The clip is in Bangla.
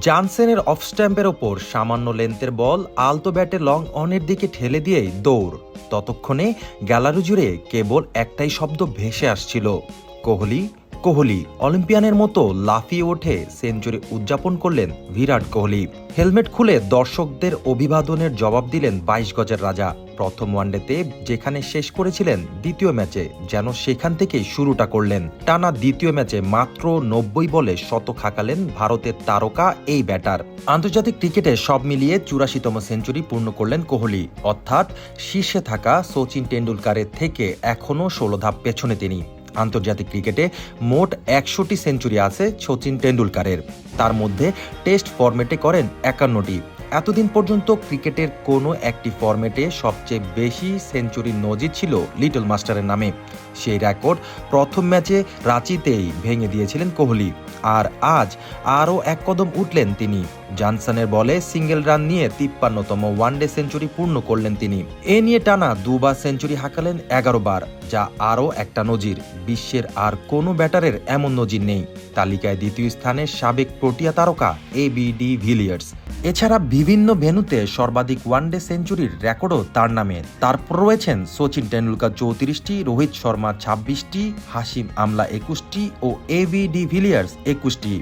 জানসেনের অফ স্ট্যাম্পের ওপর সামান্য লেন্থের বল আলতো ব্যাটে লং অনের দিকে ঠেলে দিয়েই দৌড়। ততক্ষণে গ্যালারি জুড়ে কেবল একটাই শব্দ ভেসে আসছিল, কোহলি। কোহলি অলিম্পিয়ানের মতো লাফিয়ে ওঠে সেঞ্চুরি উদযাপন করলেন বিরাট কোহলি। হেলমেট খুলে দর্শকদের অভিবাদনের জবাব দিলেন বাইশ গজের রাজা। প্রথম ওয়ানডেতে যেখানে শেষ করেছিলেন দ্বিতীয় ম্যাচে, যেন সেখান থেকেই শুরুটা করলেন। টানা দ্বিতীয় ম্যাচে মাত্র নব্বই বলে শতক হাঁকালেন ভারতের তারকা এই ব্যাটার। আন্তর্জাতিক ক্রিকেটে সব মিলিয়ে চুরাশিতম সেঞ্চুরি পূর্ণ করলেন কোহলি। অর্থাৎ শীর্ষে থাকা সচিন টেন্ডুলকারের থেকে এখনও ষোলো ধাপ পেছনে তিনি। আন্তর্জাতিক ক্রিকেটে মোট একশোটি সেঞ্চুরি আছে শচীন টেন্ডুলকারের তার মধ্যে টেস্ট ফরম্যাটে করেন একান্নটি। এতদিন পর্যন্ত ক্রিকেটের কোনো একটি ফরম্যাটে সবচেয়ে বেশি সেঞ্চুরির নজির ছিল লিটল মাস্টারের নামে। সেই রেকর্ড প্রথম ম্যাচে রাঁচিতেই ভেঙে দিয়েছিলেন কোহলি। আর আজ আরও এক কদম উঠলেন তিনি। জনসনের বলে সিঙ্গেল রান নিয়ে তিপ্পান্নতম ওয়ানডে সেঞ্চুরি পূর্ণ করলেন তিনি। এ নিয়ে টানা দুবার সেঞ্চুরি হাঁকালেন এগারো বার, যা আরও একটা নজির। বিশ্বের আর কোনো ব্যাটারের এমন নজির নেই। তালিকায় দ্বিতীয় স্থানে সাবেক প্রোটিয়া তারকা এ বি ডি ভিলিয়ার্স। এছাড়া বিভিন্ন ভেন্যুতে সর্বাধিক ওয়ানডে সেঞ্চুরির রেকর্ডও তার নামে। তারপর রয়েছেন সচিন টেন্ডুলকার চৌত্রিশটি, রোহিত শর্মা ছাব্বিশটি হাসিম আমলা একুশটি ও এ বি ডি ভিলিয়ার্স একুশটি।